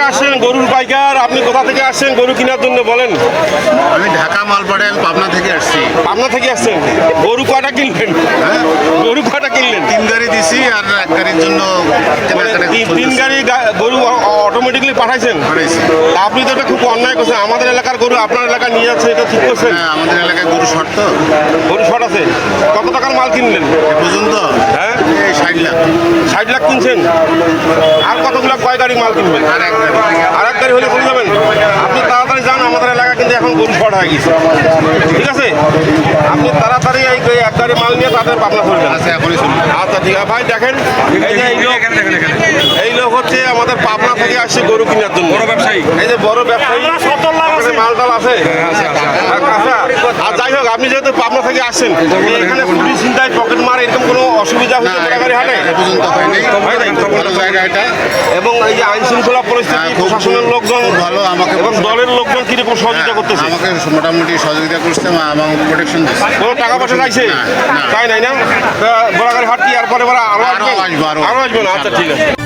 আসছেন গরুর পাইকার আপনি কোথা থেকে আসছেন গরু কেনার জন্য বলেন। আমি ঢাকা মালপাড়েল পাবনা থেকে আসছি। পাবনা থেকে আসছেন? গরু কয়টা কিনলেন? হ্যাঁ। গরু কয়টা কিনলেন? তিন গাড়ি দিছি আর এক গাড়ির জন্য মানে তিন- গাড়ি গরু অটোমেটিকলি পাঠাইছেন? আপনি তো এটা খুব অন্যায় করছেন। আমাদের এলাকার গরু আপনার এলাকা নিয়ে যাচ্ছে এটা ঠিক করছেন? হ্যাঁ আমাদের এলাকায় গরু শর্ত। গরু শর্ট আছে। কত টাকার মাল কিনলেন? পর্যন্ত ষাট লাখ কিনছেন। আর কতগুলো কয় গাড়ি মাল কিনবেন? আর এক গাড়ি হলে চলে যাবেন? আপনি তাড়াতাড়ি যান আমাদের এলাকা কিন্তু এখন গরু শর্ট হয়ে গেছে। ঠিক আছে? আপনি তাড়াতাড়ি এই এক গাড়ি মাল নিয়ে তাদের পাবনা চলে যান আছে এখনই শুনুন। আচ্ছা ঠিক আছে। ভাই দেখেন এই যে এই লোক এই লোক হচ্ছে আমাদের পাবনা থেকে আসছে গরু কেনার জন্য। বড় ব্যবসায়ী। এই যে বড় ব্যবসায়ী। আপনাদের মাল টাল আছে। আচ্ছা আর যাই হোক আপনি যেহেতু পাবনা থেকে আসছেন এখানে চিন্তায় পকেট মার এরকম কোনো অসুবিধা না হচ্ছে পর্যন্ত হয়নি। ভালো জায়গা এটা। এবং এই যে আইন শৃঙ্খলা পরিস্থিতি হ্যাঁ, প্রশাসনের লোকজন ভালো, আমাকে- এবং দলের লোকজন কীরকম সহযোগিতা করতেছে? আমাকে মোটামুটি সহযোগিতা করছে এবং প্রোটেকশন দিচ্ছে। কোনো টাকা পয়সা চাইছে। তাই নাই না? গোলাগাড়ি হাট কি আর পরে আরও আসবে? আরও আসবে না? আচ্ছা ঠিক আছে।